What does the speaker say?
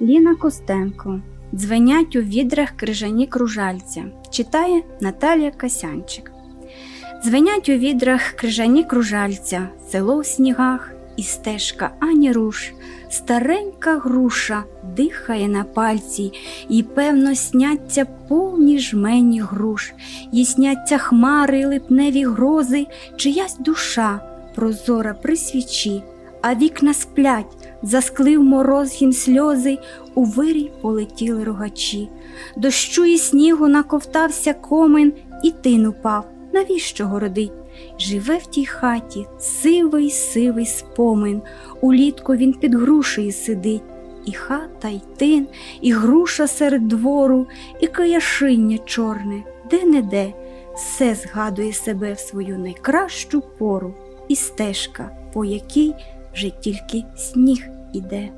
Ліна Костенко. Дзвенять у відрах крижані кружальця. Читає Наталія Касянчик. Дзвенять у відрах крижані кружальця, село в снігах і стежка ані руш. Старенька груша дихає на пальці, і, певно, сняться повні жмені груш, і сняться хмари, липневі грози, чиясь душа прозора при свічі, а вікна сплять, засклив мороз їм сльози, у вирій полетіли рогачі. Дощу і снігу наковтався комин, і тин упав. Навіщо городить? Живе в тій хаті сивий сивий спомин. Улітку він під грушею сидить. І хата, й тин, і груша серед двору, і каяшиння чорне, де не де, все згадує себе в свою найкращу пору, і стежка, по якій вже тільки сніг іде.